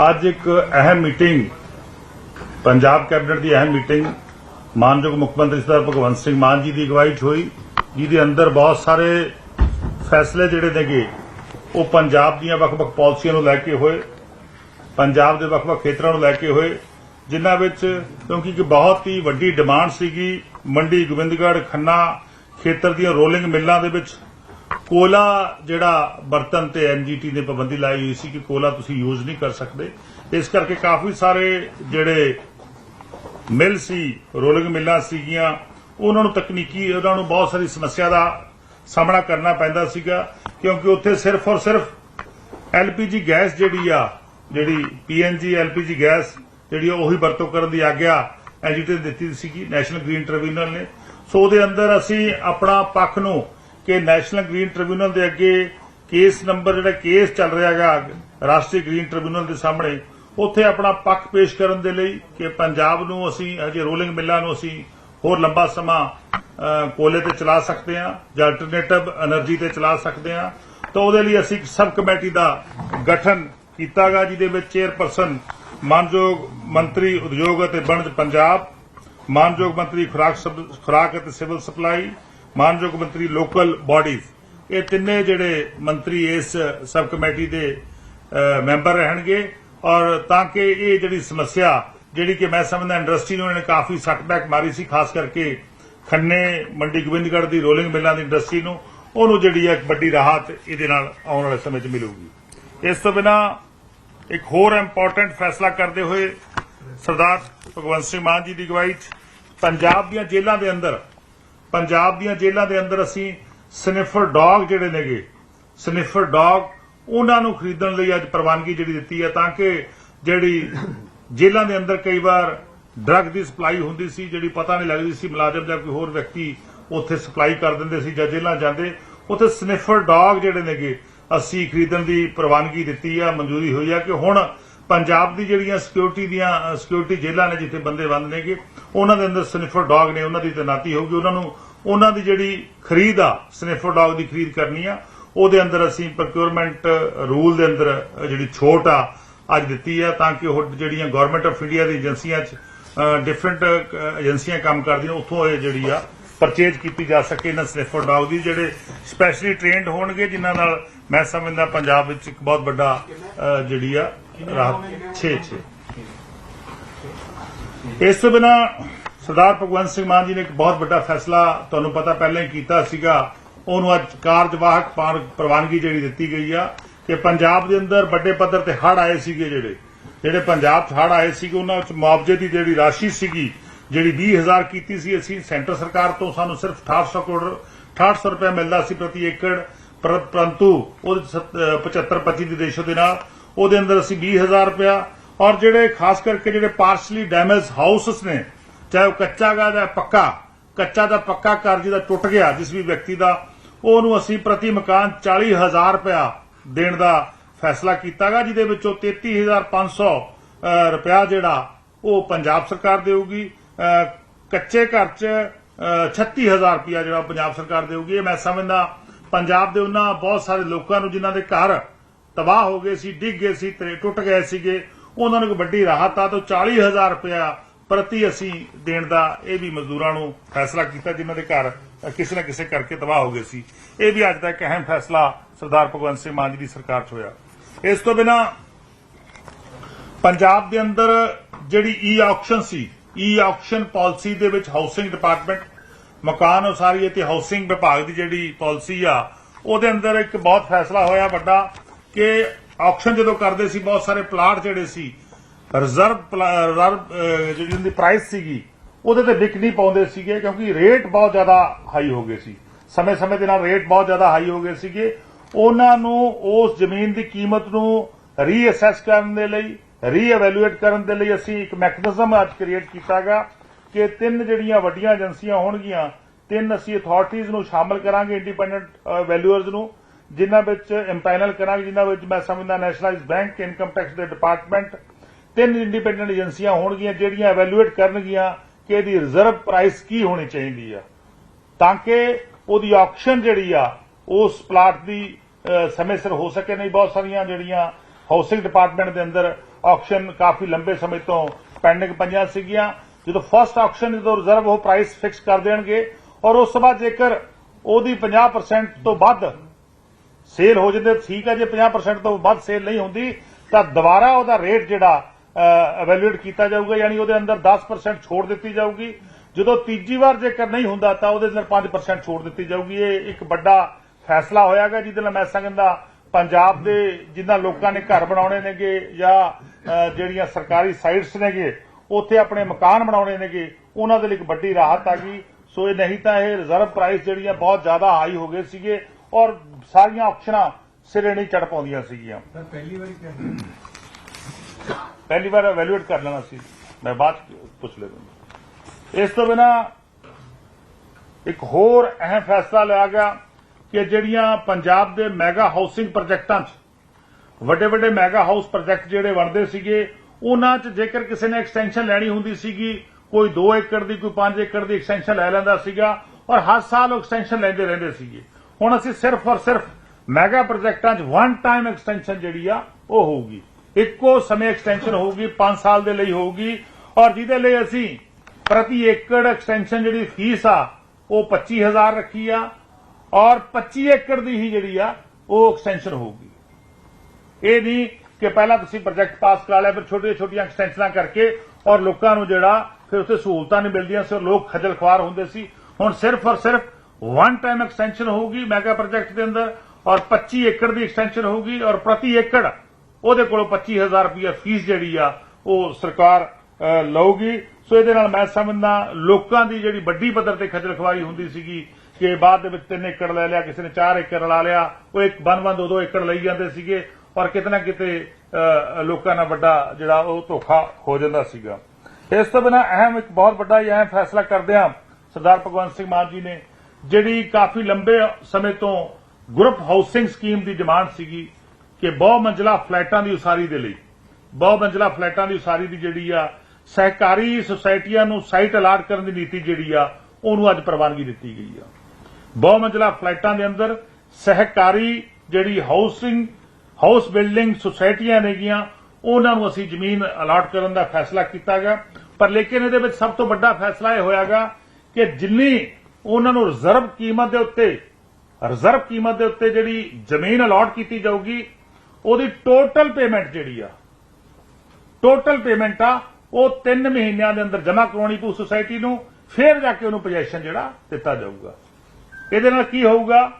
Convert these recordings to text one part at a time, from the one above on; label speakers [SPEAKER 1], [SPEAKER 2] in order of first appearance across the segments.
[SPEAKER 1] ਅੱਜ ਇੱਕ ਅਹਿਮ ਮੀਟਿੰਗ, ਪੰਜਾਬ ਕੈਬਨਿਟ ਦੀ ਅਹਿਮ ਮੀਟਿੰਗ, ਮਾਨਯੋਗ ਮੁੱਖ ਮੰਤਰੀ ਸਰਦਾਰ ਭਗਵੰਤ ਸਿੰਘ ਮਾਨ ਜੀ ਦੀ ਅਗਵਾਈ 'ਚ ਹੋਈ, ਜਿਹਦੇ ਅੰਦਰ ਬਹੁਤ ਸਾਰੇ ਫੈਸਲੇ ਜਿਹੜੇ ਨੇਗੇ, ਉਹ ਪੰਜਾਬ ਦੀਆਂ ਵੱਖ-ਵੱਖ ਪਾਲਿਸੀਆਂ ਨੂੰ ਲੈ ਕੇ ਹੋਏ, ਪੰਜਾਬ ਦੇ ਵੱਖ-ਵੱਖ ਖੇਤਰਾਂ ਨੂੰ ਲੈ ਕੇ ਹੋਏ, ਜਿਨ੍ਹਾਂ ਵਿੱਚ ਕਿਉਂਕਿ ਕਿ ਬਹੁਤ ਹੀ ਵੱਡੀ ਡਿਮਾਂਡ ਸੀਗੀ, ਮੰਡੀ ਗੋਬਿੰਦਗੜ੍ਹ ਖੰਨਾ ਖੇਤਰ ਦੀਆਂ ਰੋਲਿੰਗ ਮਿੱਲਾਂ ਦੇ ਵਿੱਚ ਕੋਲਾ ਜਿਹੜਾ ਬਰਤਨ ਤੇ ਐਨਜੀਟੀ ਨੇ ਪਾਬੰਦੀ ਲਾਈ ਹੋਈ ਸੀ ਕਿ ਕੋਲਾ ਤੁਸੀਂ ਯੂਜ਼ ਨਹੀਂ ਕਰ ਸਕਦੇ। ਇਸ ਕਰਕੇ ਕਾਫੀ ਸਾਰੇ ਜਿਹੜੇ ਮਿਲ ਸੀ, ਰੋਲਿੰਗ ਮਿੱਲਾਂ ਸੀਗੀਆਂ, ਉਹਨਾਂ ਨੂੰ ਤਕਨੀਕੀ, ਉਹਨਾਂ ਨੂੰ ਬਹੁਤ ਸਾਰੀ ਸਮੱਸਿਆ ਦਾ ਸਾਹਮਣਾ ਕਰਨਾ ਪੈਂਦਾ ਸੀਗਾ, ਕਿਉਂਕਿ ਉੱਥੇ ਸਿਰਫ ਔਰ ਸਿਰਫ ਐਲਪੀਜੀ ਗੈਸ ਜਿਹੜੀ ਆ, ਜਿਹੜੀ ਪੀਐਨਜੀ ਐਲਪੀਜੀ ਗੈਸ ਜਿਹੜੀ ਆ, ਉਹੀ ਵਰਤੋਂ ਕਰਨ ਦੀ ਆਗਿਆ ਐਨਜੀਟੀ ਨੇ ਦਿੱਤੀ ਸੀਗੀ, ਨੈਸ਼ਨਲ ਗ੍ਰੀਨ ਟ੍ਰਿਬਿਊਨਲ ਨੇ। ਸੋ ਉਹਦੇ ਅੰਦਰ ਅਸੀਂ ਆਪਣਾ ਪੱਖ ਨੂੰ ਕਿ ਨੈਸ਼ਨਲ ਗ੍ਰੀਨ ਟ੍ਰਿਬਿਊਨਲ ਦੇ ਅੱਗੇ ਕੇਸ ਨੰਬਰ ਜਿਹੜਾ ਕੇਸ ਚੱਲ ਰਿਹਾ ਹੈਗਾ ਰਾਸ਼ਟਰੀ ਗ੍ਰੀਨ ਟ੍ਰਿਬਿਊਨਲ ਦੇ ਸਾਹਮਣੇ, ਉੱਥੇ ਆਪਣਾ ਪੱਖ ਪੇਸ਼ ਕਰਨ ਦੇ ਲਈ ਕਿ ਪੰਜਾਬ ਨੂੰ ਅਸੀਂ ਅਜੇ ਰੋਲਿੰਗ ਮਿੱਲਾਂ ਨੂੰ ਅਸੀਂ ਹੋਰ ਲੰਬਾ ਸਮਾਂ ਕੋਲੇ ਤੇ ਚਲਾ ਸਕਦੇ ਹਾਂ ਜਾਂ ਅਲਟਰਨੇਟਿਵ એનર્ਜੀ ਤੇ ਚਲਾ ਸਕਦੇ ਹਾਂ। ਤਾਂ ਉਹਦੇ ਲਈ ਅਸੀਂ ਸਬ ਕਮੇਟੀ ਦਾ ਗਠਨ ਕੀਤਾਗਾ ਜਿਹਦੇ ਵਿੱਚ ਚੇਅਰਪਰਸਨ ਮਾਨਯੋਗ ਮੰਤਰੀ ਉਦਯੋਗ ਅਤੇ ਬਣਜ ਪੰਜਾਬ, ਮਾਨਯੋਗ ਮੰਤਰੀ ਖੁਰਾਕ ਖੁਰਾਕ ਅਤੇ ਸਿਵਲ ਸਪਲਾਈ ਮਾਨਯੋਗ ਮੰਤਰੀ ਲੋਕਲ ਬਾਡੀਜ਼, ਇਹ ਤਿੰਨੇ ਜਿਹੜੇ ਮੰਤਰੀ ਇਸ ਸਬ ਕਮੇਟੀ ਦੇ ਮੈਂਬਰ ਰਹਿਣਗੇ ਔਰ ਤਾਂ ਕਿ ਇਹ ਜਿਹੜੀ ਸਮੱਸਿਆ ਜਿਹੜੀ ਕਿ ਮੈਂ ਸਮਝਦਾ ਇੰਡਸਟਰੀ ਨੂੰ ਇਹਨੇ ਕਾਫੀ ਸੱਟਬੈਕ ਮਾਰੀ ਸੀ, ਖਾਸ ਕਰਕੇ ਖੰਨੇ, ਮੰਡੀ ਗੋਬਿੰਦਗੜ੍ਹ ਦੀ ਰੋਲਿੰਗ ਮਿੱਲਾਂ ਦੀ ਇੰਡਸਟਰੀ ਨੂੰ, ਉਹਨੂੰ ਜਿਹੜੀ ਹੈ ਵੱਡੀ ਰਾਹਤ ਇਹਦੇ ਨਾਲ ਆਉਣ ਵਾਲੇ ਸਮੇਂ 'ਚ ਮਿਲੂਗੀ। ਇਸ ਤੋਂ ਬਿਨਾ ਇੱਕ ਹੋਰ ਇੰਪੋਰਟੈਂਟ ਫੈਸਲਾ ਕਰਦੇ ਹੋਏ ਸਰਦਾਰ ਭਗਵੰਤ ਸਿੰਘ ਮਾਨ ਜੀ ਦੀ ਅਗਵਾਈ 'ਚ ਪੰਜਾਬ ਦੀਆਂ ਜੇਲ੍ਹਾਂ ਦੇ ਅੰਦਰ ਪੰਜਾਬ ਦੀਆਂ ਜੇਲ੍ਹਾਂ ਦੇ ਅੰਦਰ ਅਸੀਂ ਸਨਿਫਰ ਡੌਗ ਜਿਹੜੇ ਨੇਗੇ, ਸਨਿਫਰ ਡੌਗ ਉਹਨਾਂ ਨੂੰ ਖਰੀਦਣ ਲਈ ਅੱਜ ਪ੍ਰਵਾਨਗੀ ਜਿਹੜੀ ਦਿੱਤੀ ਹੈ ਤਾਂ ਕਿ ਜਿਹੜੀ ਜੇਲ੍ਹਾਂ ਦੇ ਅੰਦਰ ਕਈ ਵਾਰ ਡਰੱਗ ਦੀ ਸਪਲਾਈ ਹੁੰਦੀ ਸੀ, ਜਿਹੜੀ ਪਤਾ ਨਹੀਂ ਲੱਗਦੀ ਸੀ ਮੁਲਾਜ਼ਮ ਜਾਂ ਕੋਈ ਹੋਰ ਵਿਅਕਤੀ ਉੱਥੇ ਸਪਲਾਈ ਕਰ ਦਿੰਦੇ ਸੀ ਜਾਂ ਜੇਲ੍ਹਾਂ ਜਾਂਦੇ, ਉੱਥੇ ਸਨਿਫਰ ਡੌਗ ਜਿਹੜੇ ਨੇਗੇ, ਅਸੀਂ ਖਰੀਦਣ ਦੀ ਪ੍ਰਵਾਨਗੀ ਦਿੱਤੀ ਆ, ਮਨਜ਼ੂਰੀ ਹੋਈ ਆ ਕਿ ਹੁਣ ਪੰਜਾਬ ਦੀ ਜਿਹੜੀਆਂ ਸਿਕਿਉਰਿਟੀ ਦੀਆਂ ਸਿਕਿਉਰਿਟੀ ਜੇਲ੍ਹਾਂ ਨੇ ਜਿੱਥੇ ਬੰਦੇ ਬੰਦ ਨੇਗੇ, ਉਹਨਾਂ ਦੇ ਅੰਦਰ ਸਨਿਫਰ ਡੌਗ ਨੇ, ਉਹਨਾਂ ਦੀ ਤੈਨਾਤੀ ਹੋਊਗੀ। ਉਹਨਾਂ ਨੂੰ, ਉਹਨਾਂ ਦੀ ਜਿਹੜੀ ਖਰੀਦ ਆ ਸਨਿਫਰ ਡੌਗ ਦੀ ਖਰੀਦ ਕਰਨੀ ਆ, ਉਹਦੇ ਅੰਦਰ ਅਸੀਂ ਪ੍ਰੋਕਿਉਰਮੈਂਟ ਰੂਲ ਦੇ ਅੰਦਰ ਜਿਹੜੀ ਛੋਟ ਆ, ਅੱਜ ਦਿੱਤੀ ਆ, ਤਾਂ ਕਿ ਉਹ ਜਿਹੜੀਆਂ ਗਵਰਨਮੈਂਟ ਆਫ ਇੰਡੀਆ ਦੀ ਏਜੰਸੀਆਂ 'ਚ ਡਿਫਰੈਂਟ ਏਜੰਸੀਆਂ ਕੰਮ ਕਰਦੀਆਂ, ਉੱਥੋਂ ਇਹ ਜਿਹੜੀ ਆ ਪਰਚੇਜ ਕੀਤੀ ਜਾ ਸਕੇ ਇਹਨਾਂ ਸਨਿਫਰ ਡੌਗ ਦੀ, ਜਿਹੜੇ ਸਪੈਸ਼ਲੀ ਟ੍ਰੇਨਡ ਹੋਣਗੇ, ਜਿਨ੍ਹਾਂ ਨਾਲ ਮੈਂ ਸਮਝਦਾ ਪੰਜਾਬ ਵਿੱਚ ਇੱਕ ਬਹੁਤ ਵੱਡਾ ਜਿਹੜੀ ਆ ਰਾਹਤ 6 6 ਇਸ ਤੋਂ ਬਿਨਾ ਸਰਦਾਰ ਭਗਵੰਤ ਸਿੰਘ ਮਾਨ ਜੀ ਨੇ ਇੱਕ ਬਹੁਤ ਵੱਡਾ ਫੈਸਲਾ ਤੁਹਾਨੂੰ ਪਤਾ ਪਹਿਲਾਂ ਹੀ ਕੀਤਾ ਸੀਗਾ। ਉਹਨੂੰ ਅੱਜ ਕਾਰਜਵਾਹਕ ਪ੍ਰਵਾਨਗੀ ਜਿਹੜੀ ਦਿੱਤੀ ਗਈ ਆ ਕਿ ਪੰਜਾਬ ਦੇ ਅੰਦਰ ਵੱਡੇ ਪੱਧਰ ਤੇ ਹੜ ਆਏ ਸੀਗੇ ਜਿਹੜੇ। ਜਿਹੜੇ ਪੰਜਾਬ 'ਚ ਹੜ ਆਏ ਸੀਗੇ, ਉਹਨਾਂ ਵਿੱਚ ਮੁਆਵਜ਼ੇ ਦੀ ਜਿਹੜੀ ਰਾਸ਼ੀ ਸੀਗੀ, ਜਿਹੜੀ 20000 ਕੀਤੀ ਸੀ ਅਸੀਂ, ਸੈਂਟਰ ਸਰਕਾਰ ਤੋਂ ਸਾਨੂੰ ਸਿਰਫ 6800 ਕਰੋੜ 6800 ਰੁਪਏ ਮਿਲਦਾ ਸੀ ਪ੍ਰਤੀ ਏਕੜ। ਪਰੰਤੂ ਉਹਦੇ 'ਚ ਸੱਤ- ਅਹ 75 25 ਦੀ ਰੇਸ਼ੋ ਦੇ ਨਾਲ ਉਹਦੇ ਅੰਦਰ ਅਸੀਂ 20000 ਰੁਪਇਆ ਔਰ ਜਿਹੜੇ ਖਾਸ ਕਰਕੇ ਜਿਹੜੇ ਪਾਰਸ਼ਲੀ ਡੈਮੇਜ ਹਾਊਸਸ ਨੇ ਚਾਹੇ ਉਹ ਕੱਚਾ ਗਾ ਜਾਂ ਪੱਕਾ ਕੱਚਾ ਦਾ ਪੱਕਾ ਘਰ ਜਿਹਦਾ ਟੁੱਟ ਗਿਆ ਜਿਸ ਵੀ ਵਿਅਕਤੀ ਦਾ ਉਹਨੂੰ ਅਸੀਂ ਪ੍ਰਤੀ ਮਕਾਨ 40000 ਰੁਪਇਆ ਦੇਣ ਦਾ ਫੈਸਲਾ ਕੀਤਾਗਾ ਜਿਹਦੇ ਵਿੱਚੋਂ 33500 ਅਹ, ਰੁਪਇਆ ਜਿਹੜਾ ਉਹ ਪੰਜਾਬ ਸਰਕਾਰ ਦੇਊਗੀ। ਕੱਚੇ ਘਰ 'ਚ ਅਹ, 36000 ਰੁਪਇਆ ਜਿਹੜਾ ਪੰਜਾਬ ਸਰਕਾਰ ਦੇਊਗੀ। ਇਹ ਮੈਂ ਸਮਝਦਾ ਪੰਜਾਬ ਦੇ ਉਹਨਾਂ ਬਹੁਤ ਸਾਰੇ ਲੋਕਾਂ ਨੂੰ ਜਿਨ੍ਹਾਂ ਦੇ ਘਰ ਤਬਾਹ ਹੋ ਗਏ ਸੀ, ਡਿੱਗ ਗਏ ਸੀ ਤੇ ਟੁੱਟ ਗਏ ਸੀਗੇ। ਉਹਨਾਂ ਨੂੰ ਇੱਕ ਵੱਡੀ ਰਾਹਤ ਆ, ਤੋਂ 40000 ਰੁਪਇਆ ਪ੍ਰਤੀ ਅਸੀਂ ਦੇਣ ਦਾ ਇਹ ਵੀ ਮਜ਼ਦੂਰਾਂ ਨੂੰ ਫੈਸਲਾ ਕੀਤਾ, ਜਿਨ੍ਹਾਂ ਦੇ ਘਰ ਕਿਸੇ ਨਾ ਕਿਸੇ ਕਰਕੇ ਤਬਾਹ ਹੋ ਗਏ ਸੀ। ਇਹ ਵੀ ਅੱਜ ਦਾ ਇੱਕ ਅਹਿਮ ਫੈਸਲਾ ਸਰਦਾਰ ਭਗਵੰਤ ਸਿੰਘ ਮਾਨ ਜੀ ਦੀ ਸਰਕਾਰ 'ਚ ਹੋਇਆ। ਇਸ ਤੋਂ ਬਿਨਾ ਪੰਜਾਬ ਦੇ ਅੰਦਰ ਜਿਹੜੀ ਈ ਆਕਸ਼ਨ ਸੀ ਈ ਆਕਸ਼ਨ ਪਾਲਿਸੀ ਦੇ ਵਿੱਚ ਹਾਊਸਿੰਗ ਡਿਪਾਰਟਮੈਂਟ ਮਕਾਨ ਉਸਾਰੀ ਅਤੇ ਹਾਊਸਿੰਗ ਵਿਭਾਗ ਦੀ ਜਿਹੜੀ ਪਾਲਿਸੀ ਆ, ਉਹਦੇ ਅੰਦਰ ਇੱਕ ਬਹੁਤ ਫੈਸਲਾ ਹੋਇਆ ਵੱਡਾ। ਕਿ ਆਕਸ਼ਨ ਜਦੋਂ ਕਰਦੇ ਸੀ, ਬਹੁਤ ਸਾਰੇ ਪਲਾਟ ਜਿਹੜੇ ਸੀ ਰਿਜ਼ਰਵ ਰਿਜ਼ਰਵ ਜਿਹੜੀ ਉਹਦੀ ਪ੍ਰਾਈਸ ਸੀਗੀ, ਉਹਦੇ ਤੇ ਵਿਕ ਨਹੀਂ ਪਾਉਂਦੇ ਸੀਗੇ ਕਿਉਂਕਿ ਰੇਟ ਬਹੁਤ ਜ਼ਿਆਦਾ ਹਾਈ ਹੋ ਗਏ ਸੀ। ਸਮੇਂ-ਸਮੇਂ ਦੇ ਨਾਲ ਰੇਟ ਬਹੁਤ ਜ਼ਿਆਦਾ ਹਾਈ ਹੋ ਗਏ ਸੀਗੇ। ਉਹਨਾਂ ਨੂੰ ਉਸ ਜ਼ਮੀਨ ਦੀ ਕੀਮਤ ਨੂੰ ਰੀਅਸੈਸ ਕਰਨ ਦੇ ਲਈ ਰੀਐਵੈਲੂਏਟ ਕਰਨ ਦੇ ਲਈ ਅਸੀਂ ਇੱਕ ਮੈਕੈਨਿਜ਼ਮ ਅੱਜ ਕ੍ਰੀਏਟ ਕੀਤਾਗਾ ਕਿ ਤਿੰਨ ਜਿਹੜੀਆਂ ਵੱਡੀਆਂ ਏਜੰਸੀਆਂ ਹੋਣਗੀਆਂ, ਤਿੰਨ ਅਸੀਂ ਅਥਾਰਟੀਆਂ ਨੂੰ ਸ਼ਾਮਲ ਕਰਾਂਗੇ ਇੰਡੀਪੈਂਡੈਂਟ ਵੈਲਿਊਅਰਸ ਨੂੰ। ਜਿਨ੍ਹਾਂ ਵਿੱਚ ਇੰਪੈਨਲ ਕਰਾਂਗੇ ਜਿਨ੍ਹਾਂ ਵਿੱਚ ਮੈਂ ਸਮਝਦਾ ਨੈਸ਼ਨਲਾਈਜ਼ ਬੈਂਕ ਇਨਕਮ ਟੈਕਸ ਦੇ ਡਿਪਾਰਟਮੈਂਟ ਤਿੰਨ ਇੰਡੀਪੈਂਡੈਂਟ ਏਜੰਸੀਆਂ ਹੋਣਗੀਆਂ ਜਿਹੜੀਆਂ ਐਵੈਲੂਏਟ ਕਰਨਗੀਆਂ ਕਿ ਇਹਦੀ ਰਿਜ਼ਰਵ ਪ੍ਰਾਈਸ ਕੀ ਹੋਣੀ ਚਾਹੀਦੀ ਆ। ਤਾਂ ਕਿ ਉਹਦੀ ਆਕਸ਼ਨ ਜਿਹੜੀ ਆ ਉਸ ਪਲਾਟ ਦੀ ਅਹ, ਸਮੇਂ ਸਿਰ ਹੋ ਸਕੇ। ਨਹੀਂ ਬਹੁਤ ਸਾਰੀਆਂ ਜਿਹੜੀਆਂ ਹਾਊਸਿੰਗ ਡਿਪਾਰਟਮੈਂਟ ਦੇ ਅੰਦਰ ਆਕਸ਼ਨ ਕਾਫੀ ਲੰਬੇ ਸਮੇਂ ਤੋਂ ਪੈਂਡਿੰਗ ਪਈਆਂ ਸੀਗੀਆਂ। ਜਦੋਂ ਫਰਸਟ ਆਕਸ਼ਨ ਜਦੋਂ ਰਿਜ਼ਰਵ ਉਹ ਪ੍ਰਾਈਸ ਫਿਕਸ ਕਰ ਦੇਣਗੇ ਔਰ ਉਸ ਤੋਂ ਬਾਅਦ ਜੇਕਰ ਉਹਦੀ 50% ਤੋਂ ਵੱਧ ਸੇਲ ਹੋ ਜਾਂਦੇ, ਠੀਕ ਹੈ, ਜੇ 50% ਤੋਂ ਵੱਧ ਸੇਲ ਨਹੀਂ ਹੁੰਦੀ, ਤਾਂ ਦੁਬਾਰਾ ਉਹਦਾ ਰੇਟ ਜਿਹੜਾ ਐਵੈਲੂਏਟ ਕੀਤਾ ਜਾਊਗਾ, ਯਾਨੀ ਉਹਦੇ ਅੰਦਰ 10% ਛੋੜ ਦਿੱਤੀ ਜਾਊਗੀ। ਜਦੋਂ ਤੀਜੀ ਵਾਰ ਜੇਕਰ ਨਹੀਂ ਹੁੰਦਾ, ਤਾਂ ਉਹਦੇ ਅੰਦਰ 5% ਛੋੜ ਦਿੱਤੀ ਜਾਊਗੀ। ਇਹ ਇੱਕ ਵੱਡਾ ਫੈਸਲਾ ਹੋਇਆਗਾ, ਜਿਹਦੇ ਨਾਲ ਮੈਂ ਸਮਝਦਾ ਪੰਜਾਬ ਦੇ ਜਿਨ੍ਹਾਂ ਲੋਕਾਂ ਨੇ ਘਰ ਬਣਾਉਣੇ ਨੇਗੇ ਜਾਂ ਜਿਹੜੀਆਂ ਸਰਕਾਰੀ ਸਾਈਟਸ ਨੇਗੇ, ਉੱਥੇ ਆਪਣੇ ਮਕਾਨ ਬਣਾਉਣੇ ਨੇਗੇ, ਉਹਨਾਂ ਦੇ ਲਈ ਇੱਕ ਵੱਡੀ ਰਾਹਤ ਆ ਗਈ। ਸੋ ਇਹ ਨਹੀਂ ਤਾਂ ਇਹ ਰਿਜ਼ਰਵ ਪ੍ਰਾਈਸ ਜਿਹੜੀਆਂ ਬਹੁਤ ਜ਼ਿਆਦਾ ਹਾਈ ਹੋ ਗਏ ਸੀਗੇ ਔਰ ਸਾਰੀਆਂ ਆਪਸ਼ਨਾਂ ਸਿਰੇ ਨਹੀਂ ਚੜ ਪਾਉਂਦੀਆਂ ਸੀਗੀਆਂ।
[SPEAKER 2] ਸਰ ਪਹਿਲੀ ਵਾਰੀ ਕਹਿੰਦੇ
[SPEAKER 1] ਪਹਿਲੀ ਵਾਰ ਐਵੈਲੂਏਟ ਕਰ ਲੈਣਾ ਸੀ। ਮੈਂ ਬਾਅਦ ਪੁੱਛ ਲੈਣਾ ਇਸ ਤੋਂ ਬਿਨਾ ਇੱਕ ਹੋਰ ਅਹਿਮ ਫੈਸਲਾ ਲਿਆ ਗਿਆ ਕਿ ਜਿਹੜੀਆਂ ਪੰਜਾਬ ਦੇ ਮੈਗਾ ਹਾਊਸਿੰਗ ਪ੍ਰੋਜੈਕਟਾਂ 'ਚ ਵੱਡੇ ਵੱਡੇ ਮੈਗਾ ਹਾਊਸ ਪ੍ਰੋਜੈਕਟ ਜਿਹੜੇ ਬਣਦੇ ਸੀਗੇ ਉਹਨਾਂ 'ਚ ਜੇਕਰ ਕਿਸੇ ਨੇ ਐਕਸਟੈਂਸ਼ਨ ਲੈਣੀ ਹੁੰਦੀ ਸੀਗੀ ਕੋਈ 2 ਏਕੜ ਦੀ ਕੋਈ 5 ਏਕੜ ਦੀ ਐਕਸਟੈਂਸ਼ਨ ਲੈ ਲੈਂਦਾ ਸੀਗਾ ਔਰ ਹਰ ਸਾਲ ਉਹ ਐਕਸਟੈਂਸ਼ਨ ਲੈਂਦੇ ਰਹਿੰਦੇ ਸੀਗੇ। ਹੁਣ ਅਸੀਂ ਸਿਰਫ ਔਰ ਸਿਰਫ ਮੈਗਾ ਪ੍ਰੋਜੈਕਟਾਂ 'ਚ ਵਨ ਟਾਈਮ ਐਕਸਟੈਂਸ਼ਨ ਜਿਹੜੀ ਆ, ਉਹ ਹੋਊਗੀ। ਇੱਕੋ ਸਮੇਂ ਐਕਸਟੈਂਸ਼ਨ ਹੋਊਗੀ 5 ਸਾਲ ਦੇ ਲਈ ਹੋਊਗੀ ਔਰ ਜਿਹਦੇ ਲਈ ਅਸੀਂ ਪ੍ਰਤੀ ਏਕੜ ਐਕਸਟੈਂਸ਼ਨ ਜਿਹੜੀ ਫੀਸ ਆ, ਉਹ 25000 ਰੱਖੀ ਆ ਔਰ 25 ਏਕੜ ਦੀ ਹੀ ਜਿਹੜੀ ਆ, ਉਹ ਐਕਸਟੈਂਸ਼ਨ ਹੋਊਗੀ। ਇਹ ਨਹੀਂ ਕਿ ਪਹਿਲਾਂ ਤੁਸੀਂ ਪ੍ਰੋਜੈਕਟ ਪਾਸ ਕਰਾ ਲਿਆ, ਫਿਰ ਛੋਟੀਆਂ ਛੋਟੀਆਂ ਐਕਸਟੈਂਸ਼ਨਾਂ ਕਰਕੇ ਔਰ ਲੋਕਾਂ ਨੂੰ ਜਿਹੜਾ, ਫਿਰ ਉੱਥੇ ਸਹੂਲਤਾਂ ਨਹੀਂ ਮਿਲਦੀਆਂ ਸੀ ਔਰ ਲੋਕ ਖੱਜਲ ਖੁਆਰ ਹੁੰਦੇ ਸੀ। ਹੁਣ ਸਿਰਫ ਔਰ ਸਿਰਫ ਵਨ ਟਾਈਮ ਐਕਸਟੈਂਸ਼ਨ ਹੋਊਗੀ ਮੈਗਾ ਪ੍ਰੋਜੈਕਟ ਦੇ ਅੰਦਰ ਔਰ 25 ਏਕੜ ਦੀ ਐਕਸਟੈਂਸ਼ਨ ਹੋਊਗੀ ਔਰ ਪ੍ਰਤੀ ਏਕੜ ਉਹਦੇ ਕੋਲੋਂ 25000 ਰੁਪਏ ਫੀਸ ਜਿਹੜੀ ਆ ਉਹ ਸਰਕਾਰ ਲਊਗੀ ਸੋ ਇਹਦੇ ਨਾਲ ਮੈਂ ਸਮਝਦਾ ਲੋਕਾਂ ਦੀ ਜਿਹੜੀ ਵੱਡੀ ਪੱਧਰ ਤੇ ਖੱਜਲ ਖੁਆਰੀ ਹੁੰਦੀ ਸੀਗੀ ਕਿ ਬਾਅਦ ਦੇ ਵਿੱਚ 3 ਏਕੜ ਲੈ ਲਿਆ ਕਿਸੇ ਨੇ 4 ਏਕੜ ਲਾ ਲਿਆ ਉਹ ਇੱਕ ਬੰਦ ਬੰਦ ਦੋ ਏਕੜ ਲਈ ਜਾਂਦੇ ਸੀਗੇ ਔਰ ਕਿਤੇ ਨਾ ਕਿਤੇ ਲੋਕਾਂ ਨਾਲ ਵੱਡਾ ਜਿਹੜਾ ਉਹ ਧੋਖਾ ਹੋ ਜਾਂਦਾ ਸੀਗਾ ਇਸ ਤੋਂ ਬਿਨਾ ਅਹਿਮ ਇੱਕ ਬਹੁਤ ਵੱਡਾ ਇਹ ਅਹਿਮ ਫੈਸਲਾ ਕਰਦੇ ਹਾਂ ਸਰਦਾਰ ਭਗਵੰਤ ਸਿੰਘ ਮਾਨ ਜੀ ਨੇ ਜਿਹੜੀ ਕਾਫੀ ਲੰਬੇ ਸਮੇਂ ਤੋਂ ਗਰੁੱਪ ਹਾਊਸਿੰਗ ਸਕੀਮ ਦੀ ਡਿਮਾਂਡ ਸੀਗੀ ਕਿ ਬਹੁ ਮੰਜ਼ਲਾ ਫਲੈਟਾਂ ਦੀ ਉਸਾਰੀ ਦੇ ਲਈ, ਬਹੁ ਮੰਜ਼ਲਾ ਫਲੈਟਾਂ ਦੀ ਉਸਾਰੀ ਦੀ ਜਿਹੜੀ ਆ, ਸਹਿਕਾਰੀ ਸੁਸਾਇਟੀਆਂ ਨੂੰ ਸਾਈਟ ਅਲਾਟ ਕਰਨ ਦੀ ਨੀਤੀ ਜਿਹੜੀ ਆ, ਉਹਨੂੰ ਅੱਜ ਪ੍ਰਵਾਨਗੀ ਦਿੱਤੀ ਗਈ ਆ। ਬਹੁ ਮੰਜ਼ਲਾ ਫਲੈਟਾਂ ਦੇ ਅੰਦਰ ਸਹਿਕਾਰੀ ਜਿਹੜੀ ਹਾਊਸਿੰਗ ਹਾਊਸ ਬਿਲਡਿੰਗ ਸੁਸਾਇਟੀਆਂ ਨੇਗੀਆਂ, ਉਹਨਾਂ ਨੂੰ ਅਸੀਂ ਜ਼ਮੀਨ ਅਲਾਟ ਕਰਨ ਦਾ ਫੈਸਲਾ ਕੀਤਾ ਗਿਆ ਪਰ ਲੇਕਿਨ ਇਹਦੇ ਵਿੱਚ ਸਭ ਤੋਂ ਵੱਡਾ ਫੈਸਲਾ ਇਹ ਹੋਇਆਗਾ ਕਿ ਜਿੰਨੀ ਉਹਨਾਂ ਨੂੰ ਰਿਜ਼ਰਵ ਕੀਮਤ ਦੇ ਉੱਤੇ ਰਿਜ਼ਰਵ ਕੀਮਤ ਦੇ ਉੱਤੇ ਜਿਹੜੀ ਜ਼ਮੀਨ ਅਲਾਟ ਕੀਤੀ ਜਾਊਗੀ, ਉਹਦੀ ਟੋਟਲ ਪੇਮੈਂਟ ਜਿਹੜੀ ਆ ਟੋਟਲ ਪੇਮੈਂਟ ਆ, ਉਹ 3 ਮਹੀਨਿਆਂ ਦੇ ਅੰਦਰ ਜਮ੍ਹਾਂ ਕਰਾਉਣੀ ਪਊ ਸੁਸਾਇਟੀ ਨੂੰ, ਫਿਰ ਜਾ ਕੇ ਉਹਨੂੰ ਪੋਜੀਸ਼ਨ ਜਿਹੜਾ ਦਿੱਤਾ ਜਾਊਗਾ। ਇਹਦੇ ਨਾਲ ਕੀ ਹੋਊਗਾ?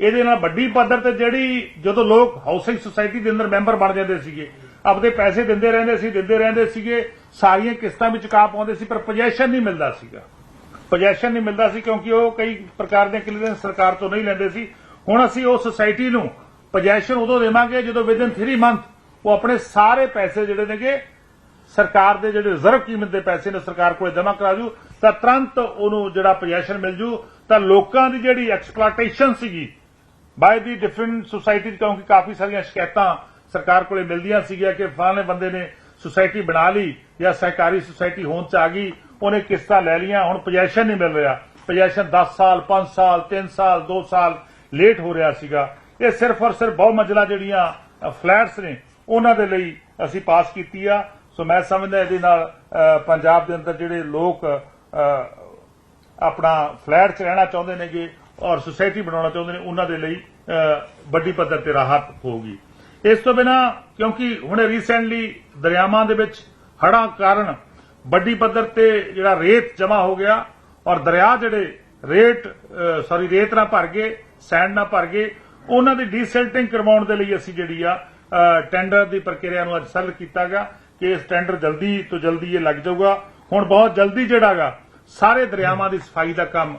[SPEAKER 1] ਇਹਦੇ ਨਾਲ ਵੱਡੀ ਪੱਧਰ ਤੇ ਜਿਹੜੀ ਜਦੋਂ ਲੋਕ ਹਾਊਸਿੰਗ ਸੁਸਾਇਟੀ ਦੇ ਅੰਦਰ ਮੈਂਬਰ ਬਣ ਜਾਂਦੇ ਸੀਗੇ, ਆਪਦੇ ਪੈਸੇ ਦਿੰਦੇ ਰਹਿੰਦੇ ਸੀ, ਦਿੰਦੇ ਰਹਿੰਦੇ ਸੀਗੇ, ਸਾਰੀਆਂ ਕਿਸ਼ਤਾਂ ਵਿੱਚ ਚੁਕਾ ਪਾਉਂਦੇ ਸੀ, ਪਰ ਪੋਜੀਸ਼ਨ ਨਹੀਂ ਮਿਲਦਾ ਸੀਗਾ। ਪੋਜੀਸ਼ਨ ਨਹੀਂ ਮਿਲਦਾ ਸੀ ਕਿਉਂਕਿ ਉਹ ਕਈ ਪ੍ਰਕਾਰ ਦੇ ਕਲੀਅਰੈਂਸ ਸਰਕਾਰ ਤੋਂ ਨਹੀਂ ਲੈਂਦੇ ਸੀ। ਹੁਣ ਅਸੀਂ ਉਹ ਸੁਸਾਇਟੀ ਨੂੰ ਪੋਜੀਸ਼ਨ ਉਦੋਂ ਦੇਵਾਂਗੇ ਜਦੋਂ ਵਿਦਨ 3 ਮੰਥ ਉਹ ਆਪਣੇ ਸਾਰੇ ਪੈਸੇ ਜਿਹੜੇ ਨੇਗੇ ਸਰਕਾਰ ਦੇ ਜਿਹੜੇ ਰਿਜ਼ਰਵ ਕੀਮਤ ਦੇ ਪੈਸੇ ਨੇ ਸਰਕਾਰ ਕੋਲ ਜਮ੍ਹਾਂ ਕਰਾ ਜੂ ਤਾਂ ਤੁਰੰਤ ਉਹਨੂੰ ਜਿਹੜਾ ਪੋਜੀਸ਼ਨ ਮਿਲ ਜੂ। ਤਾਂ ਲੋਕਾਂ ਦੀ ਜਿਹੜੀ ਐਕਸਪਲੋਇਟੇਸ਼ਨ ਸੀਗੀ ਬਾਈ ਦੀ ਡਿਫਰੈਂਟ ਸੁਸਾਇਟੀ ਕਿਉਂਕਿ ਕਾਫੀ ਸਾਰੀਆਂ ਸ਼ਿਕਾਇਤਾਂ ਸਰਕਾਰ ਕੋਲੇ ਮਿਲਦੀਆਂ ਸੀਗੀਆਂ ਕਿ ਫਲਾਣੇ ਬੰਦੇ ਨੇ ਸੁਸਾਇਟੀ ਬਣਾ ਲਈ ਜਾਂ ਸਹਿਕਾਰੀ ਸੁਸਾਇਟੀ ਹੋਣ ਚ ਆ ਗਈ ਉਹਨੇ ਕਿਸ਼ਤਾਂ ਲੈ ਲਈਆਂ, ਹੁਣ ਪੋਜੀਸ਼ਨ ਨਹੀਂ ਮਿਲ ਰਿਹਾ। ਪੋਜੀਸ਼ਨ 10 ਸਾਲ 5 ਸਾਲ 3 ਸਾਲ 2 ਸਾਲ ਲੇਟ ਹੋ ਰਿਹਾ ਸੀਗਾ। ਇਹ ਸਿਰਫ ਔਰ ਸਿਰਫ ਬਹੁ ਮੰਜ਼ਲਾ ਜਿਹੜੀਆਂ ਫਲੈਟਸ ਨੇ, ਉਹਨਾਂ ਦੇ ਲਈ ਅਸੀਂ ਪਾਸ ਕੀਤੀ ਆ। ਸੋ ਮੈਂ ਸਮਝਦਾ ਇਹਦੇ ਨਾਲ ਪੰਜਾਬ ਦੇ ਅੰਦਰ ਜਿਹੜੇ ਲੋਕ ਆਪਣਾ ਫਲੈਟ 'ਚ ਰਹਿਣਾ ਚਾਹੁੰਦੇ ਨੇਗੇ ਔਰ ਸੁਸਾਇਟੀ ਬਣਾਉਣਾ ਚਾਹੁੰਦੇ ਨੇ, ਉਹਨਾਂ ਦੇ ਲਈ ਵੱਡੀ ਪੱਧਰ ਤੇ ਰਾਹਤ ਹੋਊਗੀ। ਇਸ ਤੋਂ ਬਿਨਾ, ਕਿਉਂਕਿ ਹੁਣੇ ਰੀਸੈਂਟਲੀ ਦਰਿਆਵਾਂ ਦੇ ਵਿੱਚ ਹੜਾਂ ਕਾਰਨ ਵੱਡੀ ਪੱਧਰ ਤੇ ਜਿਹੜਾ ਰੇਤ ਜਮਾ ਹੋ ਗਿਆ ਔਰ ਦਰਿਆ ਜਿਹੜੇ ਰੇਤ ਸੌਰੀ ਰੇਤ ਨਾਲ ਭਰ ਗਏ, ਸੈਂਡ ਨਾਲ ਭਰ ਗਏ, ਉਹਨਾਂ ਦੀ ਡੀਸਿਲਟਿੰਗ ਕਰਵਾਉਣ ਦੇ ਲਈ ਅਸੀਂ ਜਿਹੜੀ ਆ ਟੈਂਡਰ ਦੀ ਪ੍ਰਕਿਰਿਆ ਨੂੰ ਅੱਜ ਸਰਲ ਕੀਤਾ ਗਿਆ ਕਿ ਇਸ ਟੈਂਡਰ ਜਲਦੀ ਤੋਂ ਜਲਦੀ ਇਹ ਲੱਗ ਜਾਊਗਾ। ਹੁਣ ਬਹੁਤ ਜਲਦੀ ਜਿਹੜਾਗਾ ਸਾਰੇ ਦਰਿਆਵਾਂ ਦੀ ਸਫ਼ਾਈ ਦਾ ਕੰਮ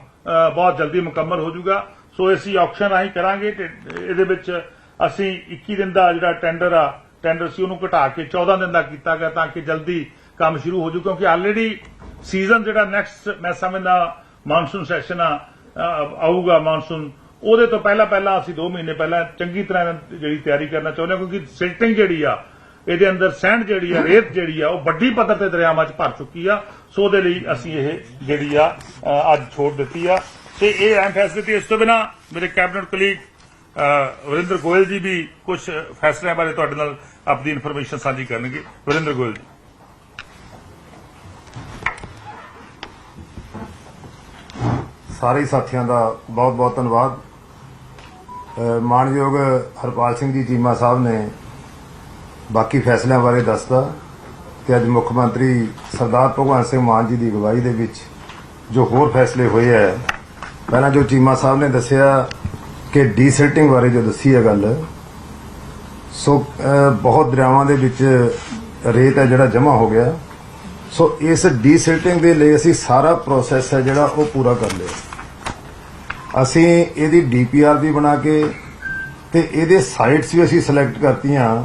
[SPEAKER 1] ਬਹੁਤ ਜਲਦੀ ਮੁਕੰਮਲ ਹੋ ਜਾਊਗਾ। ਸੋ ਅਸੀਂ ਆਕਸ਼ਨ ਰਾਹੀਂ ਕਰਾਂਗੇ ਤੇ ਇਹਦੇ ਵਿੱਚ ਅਸੀਂ 21 ਦਿਨ ਦਾ ਜਿਹੜਾ ਟੈਂਡਰ ਆ ਟੈਂਡਰ ਸੀ ਉਹਨੂੰ ਘਟਾ ਕੇ 14 ਦਿਨ ਦਾ ਕੀਤਾ ਗਿਆ ਤਾਂ ਕਿ ਜਲਦੀ ਕੰਮ ਸ਼ੁਰੂ ਹੋ ਜਾਊ ਕਿਉਂਕਿ ਆਲਰੇਡੀ ਸੀਜ਼ਨ ਜਿਹੜਾ ਨੈਕਸਟ ਮੈਂ ਸਮਝਦਾ ਮਾਨਸੂਨ ਸੈਸ਼ਨ ਆ ਆਊਗਾ ਮਾਨਸੂਨ ਉਹਦੇ ਤੋਂ ਪਹਿਲਾਂ ਪਹਿਲਾਂ ਅਸੀਂ 2 ਮਹੀਨੇ ਪਹਿਲਾਂ ਚੰਗੀ ਤਰ੍ਹਾਂ ਜਿਹੜੀ ਤਿਆਰੀ ਕਰਨਾ ਚਾਹੁੰਦੇ ਹਾਂ, ਕਿਉਂਕਿ ਸਿਲਟਿੰਗ ਜਿਹੜੀ ਆ, ਇਹਦੇ ਅੰਦਰ ਸੈਂਡ ਜਿਹੜੀ ਆ, ਰੇਤ ਜਿਹੜੀ ਆ, ਉਹ ਵੱਡੀ ਪੱਧਰ ਤੇ ਦਰਿਆਵਾਂ 'ਚ ਭਰ ਚੁੱਕੀ ਆ, ਸੋ ਉਹਦੇ ਲਈ ਅਸੀਂ ਇਹ ਜਿਹੜੀ ਆ ਅੱਜ ਛੋੜ ਦਿੱਤੀ ਆ। ਤੇ ਇਹ ਐਮ ਫੈਸਿਲਿਟੀ ਇਸ ਤੋਂ ਬਿਨਾ ਮੇਰੇ ਕੈਬਨਿਟ ਕਲੀਗ ਵਰਿੰਦਰ ਗੋਇਲ ਜੀ ਵੀ ਕੁਝ ਫੈਸਲਿਆਂ ਬਾਰੇ ਤੁਹਾਡੇ ਨਾਲ ਆਪਣੀ ਇਨਫੋਰਮੇਸ਼ਨ ਸਾਂਝੀ ਕਰਨਗੇ। ਵਰਿੰਦਰ ਗੋਇਲ ਜੀ।
[SPEAKER 2] ਸਾਰੇ ਸਾਥੀਆਂ ਦਾ ਬਹੁਤ ਬਹੁਤ ਧੰਨਵਾਦ। ਅ, ਮਾਣਯੋਗ ਹਰਪਾਲ ਸਿੰਘ ਜੀ ਚੀਮਾ ਸਾਹਿਬ ਨੇ ਬਾਕੀ ਫੈਸਲਿਆਂ ਬਾਰੇ ਦੱਸਤਾ ਤੇ ਅੱਜ ਮੁੱਖ ਮੰਤਰੀ ਸਰਦਾਰ ਭਗਵੰਤ ਸਿੰਘ ਮਾਨ ਜੀ ਦੀ ਅਗਵਾਈ ਦੇ ਵਿੱਚ ਜੋ ਹੋਰ ਫੈਸਲੇ ਹੋਏ ਹੈ ਪਹਿਲਾਂ ਜੋ ਚੀਮਾ ਸਾਹਿਬ ਨੇ ਦੱਸਿਆ ਕਿ ਡੀਸਿਲਟਿੰਗ ਬਾਰੇ ਜੋ ਦੱਸੀ ਹੈ ਗੱਲ ਸੋ ਬਹੁਤ ਦਰਿਆਵਾਂ ਦੇ ਵਿੱਚ ਰੇਤ ਹੈ ਜਿਹੜਾ ਜਮ੍ਹਾਂ ਹੋ ਗਿਆ। ਸੋ ਇਸ ਡੀਸਿਲਟਿੰਗ ਦੇ ਲਈ ਅਸੀਂ ਸਾਰਾ ਪ੍ਰੋਸੈਸ ਹੈ ਜਿਹੜਾ ਉਹ ਪੂਰਾ ਕਰ ਲਿਆ। ਅਸੀਂ ਇਹਦੀ ਡੀਪੀਆਰ ਵੀ ਬਣਾ ਕੇ ਤੇ ਇਹਦੇ ਸਾਈਟਸ ਵੀ ਅਸੀਂ ਸਿਲੈਕਟ ਕਰਤੀਆਂ।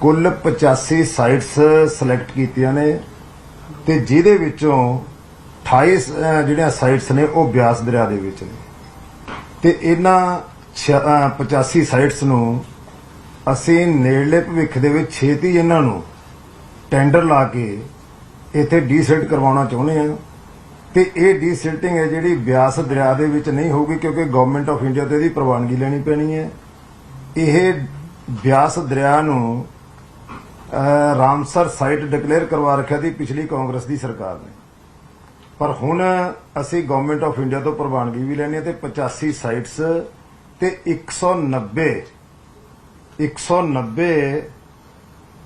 [SPEAKER 2] ਕੁੱਲ 85 ਸਾਈਟਸ ਸਿਲੈਕਟ ਕੀਤੀਆਂ ਨੇ ਤੇ ਜਿਹਦੇ ਵਿੱਚੋਂ 28 ਜਿਹੜੀਆਂ ਸਾਈਟਸ ਨੇ ਉਹ ਬਿਆਸ ਦਰਿਆ ਦੇ ਵਿੱਚ ਨੇ। ਤੇ ਇਹਨਾਂ ਛ- 85 ਸਾਈਟਸ ਨੂੰ ਅਸੀਂ ਨੇੜਲੇ ਭਵਿੱਖ ਦੇ ਵਿੱਚ ਛੇਤੀ ਇਹਨਾਂ ਨੂੰ ਟੈਂਡਰ ਲਾ ਕੇ ਇੱਥੇ ਡੀਸਿਲਟ ਕਰਵਾਉਣਾ ਚਾਹੁੰਦੇ ਆ ਤੇ ਇਹ ਡੀਸਿਲਟਿੰਗ ਹੈ ਜਿਹੜੀ ਬਿਆਸ ਦਰਿਆ ਦੇ ਵਿੱਚ ਨਹੀਂ ਹੋਊਗੀ ਕਿਉਂਕਿ ਗਵਰਨਮੈਂਟ ਆਫ ਇੰਡੀਆ ਤੋਂ ਇਹਦੀ ਪ੍ਰਵਾਨਗੀ ਲੈਣੀ ਪੈਣੀ ਹੈ। ਇਹ ਬਿਆਸ ਦਰਿਆ ਨੂੰ ਰਾਮਸਰ ਸਾਈਟ ਡਿਕਲੇਅਰ ਕਰਵਾ ਰੱਖਿਆ ਸੀ ਪਿਛਲੀ ਕਾਂਗਰਸ ਦੀ ਸਰਕਾਰ ਨੇ। ਪਰ ਹੁਣ ਅਸੀਂ ਗਵਰਨਮੈਂਟ ਆਫ ਇੰਡੀਆ ਤੋਂ ਪ੍ਰਵਾਨਗੀ ਵੀ ਲੈਣੀ ਹੈ ਤੇ 85 ਸਾਈਟਸ ਤੇ 190 190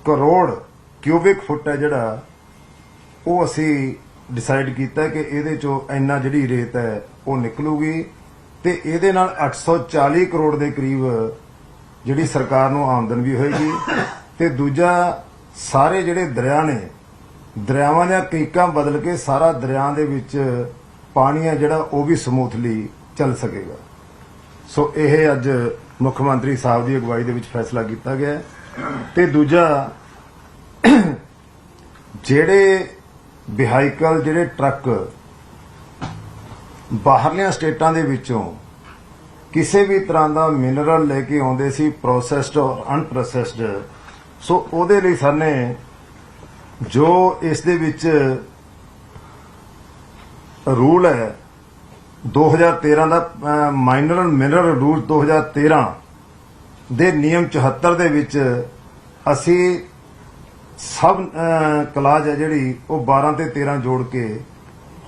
[SPEAKER 2] ਕਰੋੜ ਕਿਊਬਿਕ ਫੁੱਟ ਹੈ ਜਿਹੜਾ, ਉਹ ਅਸੀਂ ਡਿਸਾਈਡ ਕੀਤਾ ਕਿ ਇਹਦੇ ਚੋਂ ਇੰਨਾ ਜਿਹੜੀ ਰੇਤ ਹੈ, ਉਹ ਨਿਕਲੂਗੀ ਤੇ ਇਹਦੇ ਨਾਲ 840 ਕਰੋੜ ਦੇ ਕਰੀਬ ਜਿਹੜੀ ਸਰਕਾਰ ਨੂੰ ਆਮਦਨ ਵੀ ਹੋਏਗੀ ਤੇ ਦੂਜਾ, ਸਾਰੇ ਜਿਹੜੇ ਦਰਿਆ ਨੇ, ਦਰਿਆਵਾਂ ਦੀਆਂ ਕਰੀਕਾਂ ਬਦਲ ਕੇ ਸਾਰਾ ਦਰਿਆ ਦੇ ਵਿੱਚ ਪਾਣੀ ਆ ਜਿਹੜਾ, ਉਹ ਵੀ ਸਮੂਥਲੀ ਚੱਲ ਸਕੇਗਾ ਸੋ ਇਹ ਅੱਜ ਮੁੱਖ ਮੰਤਰੀ ਸਾਹਿਬ ਦੀ ਅਗਵਾਈ ਦੇ ਵਿੱਚ ਫੈਸਲਾ ਕੀਤਾ ਗਿਆ ਹੈ। ਤੇ ਦੂਜਾ, ਜਿਹੜੇ ਵਿਹਾਈਕਲ ਜਿਹੜੇ ਟਰੱਕ ਬਾਹਰਲੀਆਂ ਸਟੇਟਾਂ ਦੇ ਵਿੱਚੋਂ ਕਿਸੇ ਵੀ ਤਰ੍ਹਾਂ ਦਾ ਮਿਨਰਲ ਲੈ ਕੇ ਆਉਂਦੇ ਸੀ ਪ੍ਰੋਸੈਸਡ ਔਰ ਅਨਪ੍ਰੋਸੈਸਡ ਸੋ ਉਹਦੇ ਲਈ ਸਾਨੇ ਜੋ ਇਸ ਦੇ ਵਿੱਚ ਰੂਲ ਹੈ 2013 ਦਾ ਮਾਈਨਰ ਮਿਨਰਲ ਰੂਲ 2013 ਦੇ ਨਿਯਮ 74 ਦੇ ਵਿੱਚ ਅਸੀਂ ਸਭ ਅਹ, ਕਲਾਜ ਹੈ ਜਿਹੜੀ ਉਹ 12 ਤੇ 13 ਜੋੜ ਕੇ